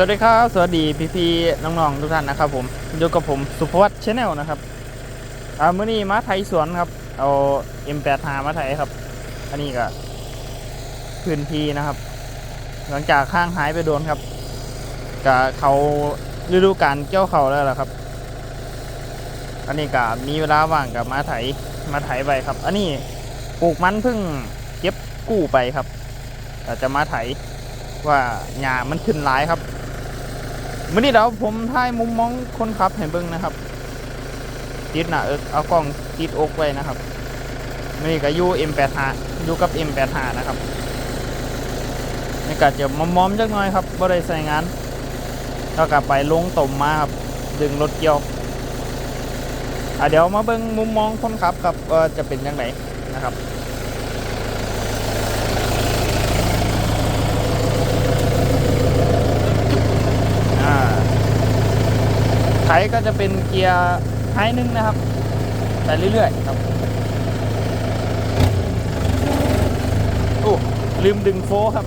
สวัสดีครับ สวัสดีพี่ๆน้องๆทุกท่านนะครับผมอยู่กับผมสุภวัตชแนลนะครับอ่ามื้อนี้มาไทยสวนครับเอา M85 มาไทยครับ อันนี้ก็พื้นที่นะครับ หลังจากข้างหายไปโดนครับก็เขาฤดูการเกี่ยวเขาแล้วล่ะครับ อันนี้ก็มีเวลาว่างกับมาไถมาไถไปครับ อันนี้ปลูกมันเพิ่งเก็บกู้ไปครับแต่จะมาไถว่าหญ้ามันขึ้นหลายครับ มื่อนี้เดี๋ยวผมถ่ายมุมมองคนขับให้เบิ่งนะครับติดหน้าเอิกเอากล้องติดอกไว้นะครับมื่อนี้ก็อยู่ M85 อยู่กับ M85 นะครับนี่ก็จะมอมๆจักหน่อยครับบ่ได้ใส่งานแล้วก็ไปลงต่มมาครับดึงรถเกี่ยวอะเดี๋ยวมาเบิ่งมุมมองคนขับครับว่าจะเป็นยังไงนะครับ ไถก็จะเป็นเกียร์ไฮนึ่งนะครับ ไปเรื่อยๆครับโอ้ลืมดึงโฟครับ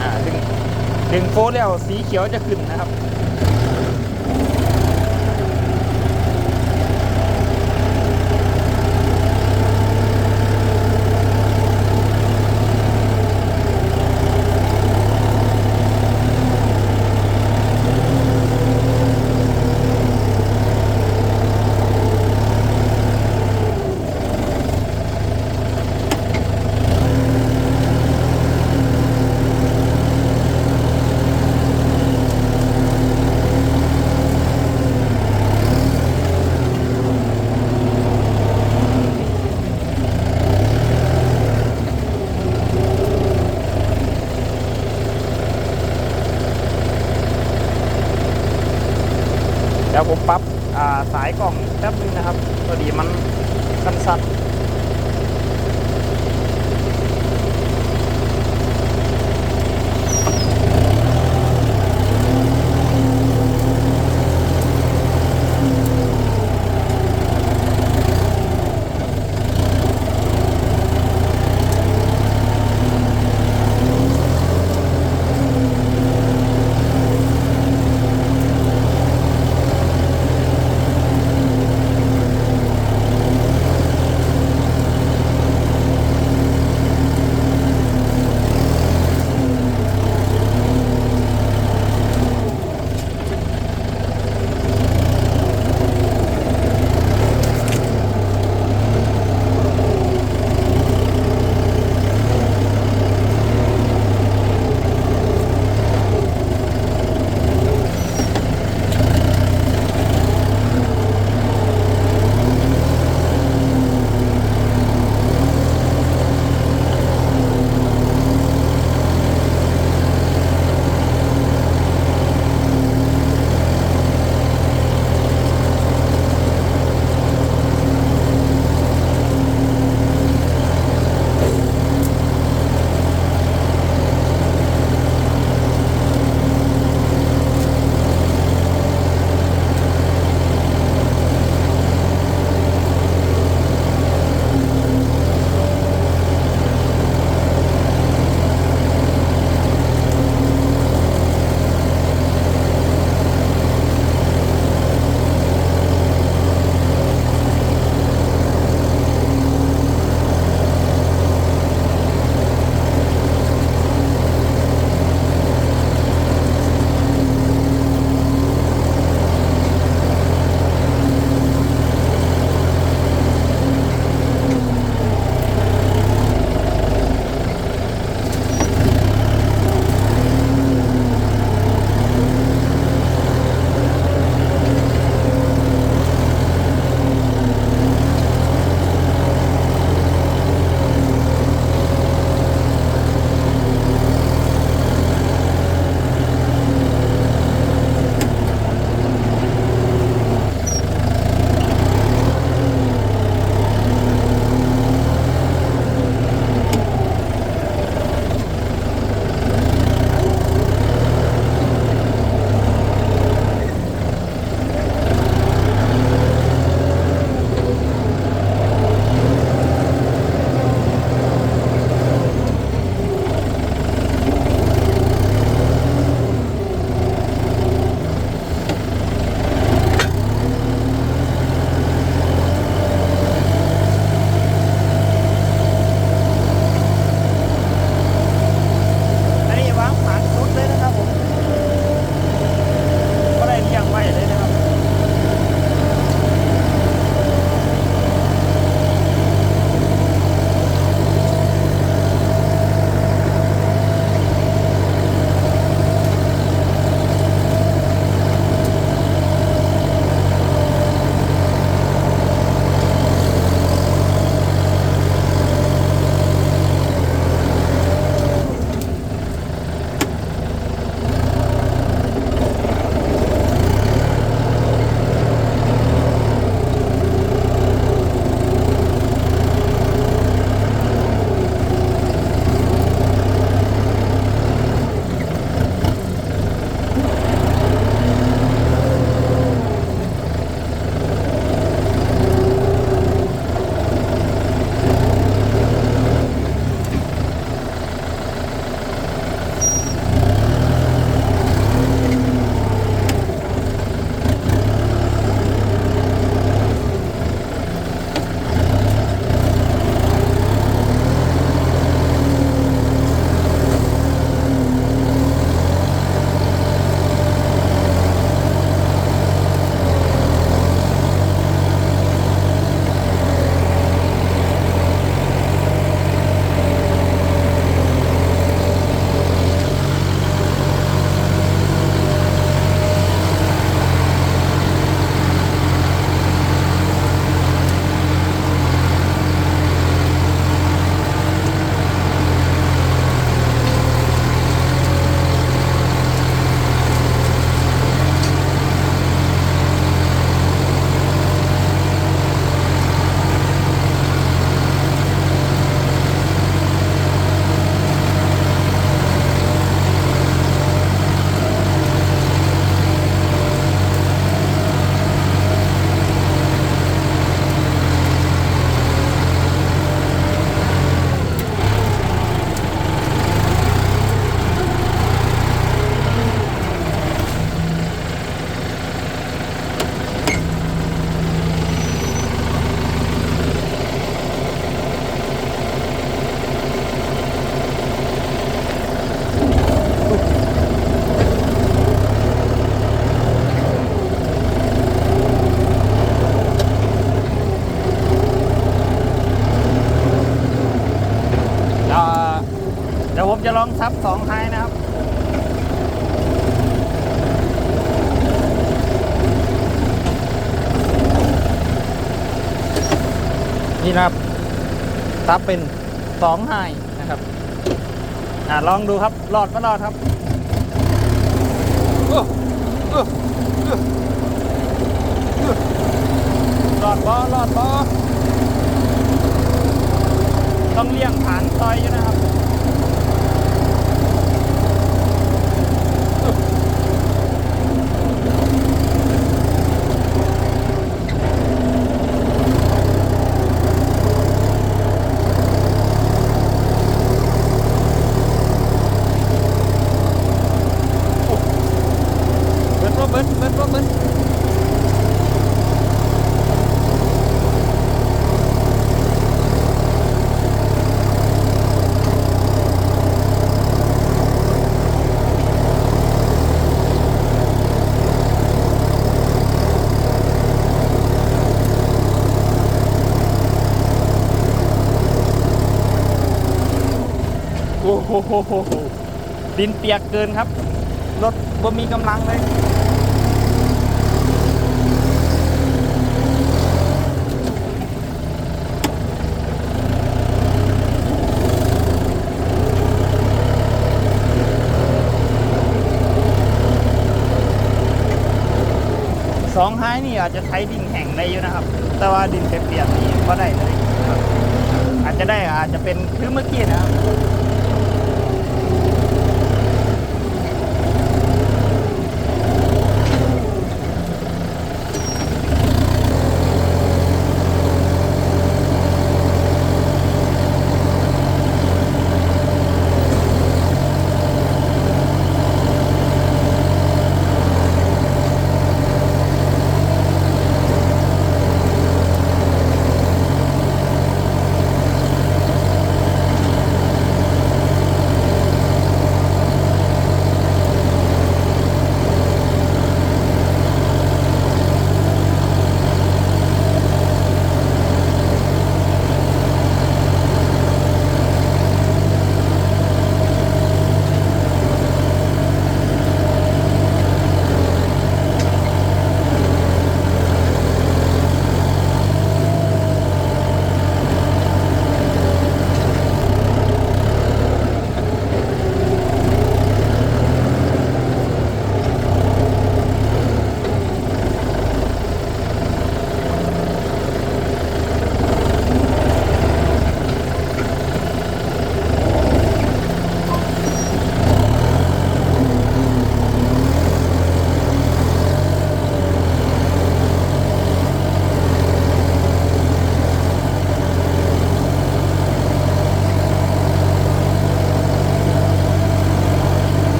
อ่าดึงดึงโฟแล้วสีเขียวจะขึ้นนะครับาสายกล่องแป๊บนึงนะครับพอดีมันสั้นี๋ยวผมจะลองซับสองไฮนะครับนี่นะครับซับเป็นสองไฮนะครับอ่าลองดูครับรอดไม่รอดครับเออเออเออเออรอดบอรอดบอต้องเลี่ยงฐานซอยอยู่นะครับร์ดบ่เบิร์ดเบิร์ดบ่เบิร์ด โหดินเปียกเกินครับ รถบ่มีกำลังเลยสองไฮนี่อาจจะใช้ดินแห้งได้อยู่นะครับ แต่ว่าดินเปียกๆนี่ก็ได้เลยอาจจะได้อาจจะเป็นคือเมื่อกี้นะครับ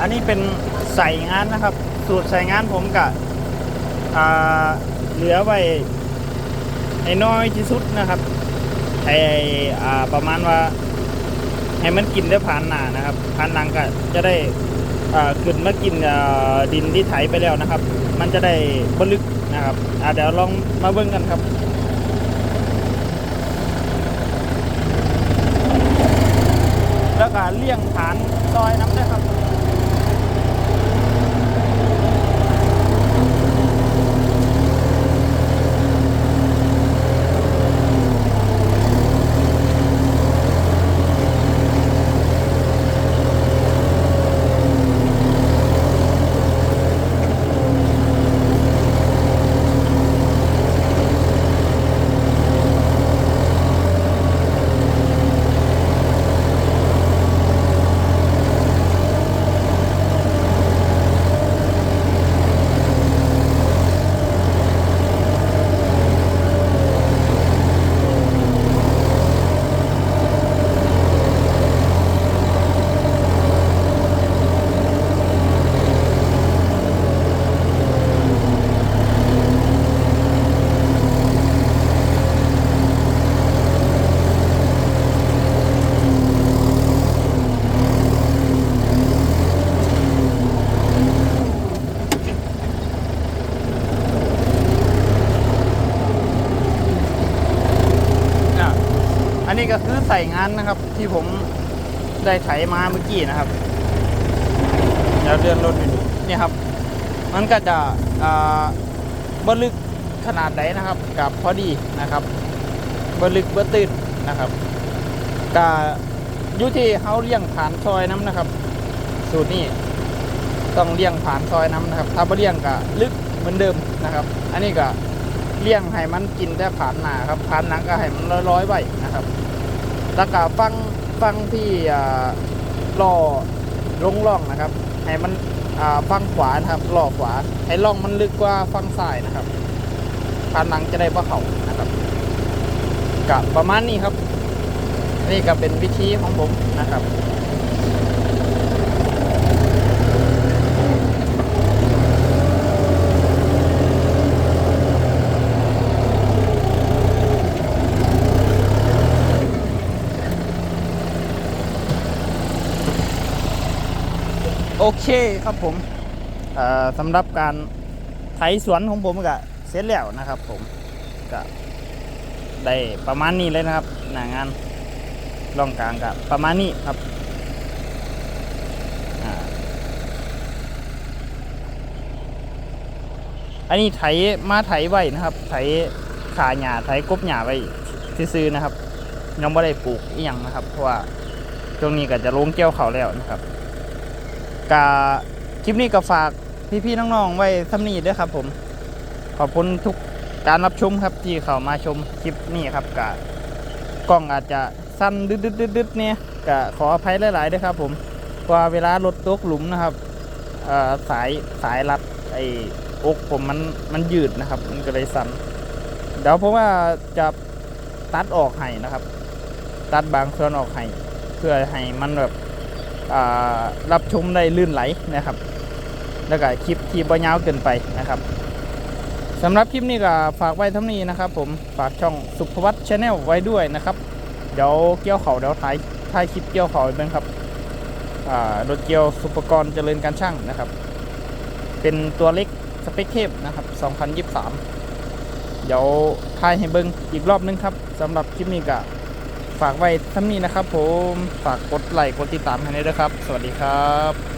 อันนี้เป็นใส่งานนะครับ สูตรใส่งานผมกับเหลือไว้ในน้อยที่สุดนะครับไออ่าประมาณว่า ให้มันกินได้ผ่านหนานะครับผ่านหลังก็จะได้ขึ้นมากินดินที่ไถไปแล้วนะครับ มันจะได้บลึกนะครับเดี๋ยวลองมาเบิ่งกันครับแล้วก็เลี่ยงฐานซอยน้ำได้ครับ อะอั นนี้ก็คือใส่งานนะครับ ที่ผมได้ไถมาเมื่อกี้นะครับเดี๋ยวเดือนรถไปดูเนี่ยครับ มันก็จะอ่าบลึกขนาดไหนนะครับ กับพอดีนะครับบลึกบ่ตื่นนะครับก็อยู่ที่เขาเลี้ยงผ่านซอยน้ำนะครับ สูตรนี้ต้องเลี้ยงผ่านซอยน้ำนะครับ ถ้าไม่เลี้ยงก็ลึกเหมือนเดิมนะครับ อันนี้ก็ เลี้ยงให้มันกินแต่ผ่านหนาครับผ่านหนังก็ให้มันร้อยๆไว้นะครับแล้วก็ฟังฟังที่อ่าล่อลงล่องนะครับ ให้มันอ่าฟังขวานะครับล่อขวา ให้ล่องมันลึกกว่าฟังซ้ายนะครับผ่านหนังจะได้ปะเขานะครับกับประมาณนี้ครับ นี่ก็เป็นวิธีของผมนะครับ โอเคครับผมสำหรับการไถสวนของผมก็เสร็จแล้วนะครับ ผมก็ได้ประมาณนี้เลยนะครับ หน้างานร่องกลางกับประมาณนี้ครับอันนี้ไถมาไถไว้นะครับ ไถขาหญ้าไถกบหญ้าไว้ซื้อนะครับยังไม่ได้ปลูกอีหยังนะครับ เพราะว่าช่วงนี้ก็จะลงเกี่ยวเขาแล้วนะครับ กาคลิปนี้ก็ฝากพี่ๆน้องๆไว้สำนีด้วยครับ ผม ขอบคุณทุกการรับชมครับที่เข้ามาชมคลิปนี้ครับกะกล้องอาจจะสั้นดึดๆๆเนี่ยกะขออภัยหลายๆด้วยครับ ผมว่าเวลารถตกหลุมนะครับสายสายรัดไอ้อกผมมันมันยืดนะครับ มันก็เลยสั่นเดี๋ยวผมว่าจะตัดออกให้นะครับ ตัดบางส่วนออกให้เพื่อให้มันแบบ รับชมได้ลื่นไหลนะครับ แล้วก็คลิปที่บ่ยาวเกินไปนะครับสำหรับคลิปนี้ก็ฝากไว้เท่านี้นะครับ ผมฝากช่องสุภวัตชาแนลไว้ด้วยนะครับ เดี๋ยวเกี่ยวเขาเดี๋ยวถ่ายถ่ายคลิปเกี่ยวเขาให้เป็นครับอ่ารถเกี่ยวสุปกรณ์เจริญการช่างนะครับ เป็นตัวเล็กสเปคเทปนะครับ 2023 เดี๋ยวถ่ายให้เบิ้งอีกรอบนึงครับสำหรับคลิปนี้ก็ ฝากไว้ท่านี้นะครับผม ฝากกดไลค์กดติดตามให้ด้วยนะครับ สวัสดีครับ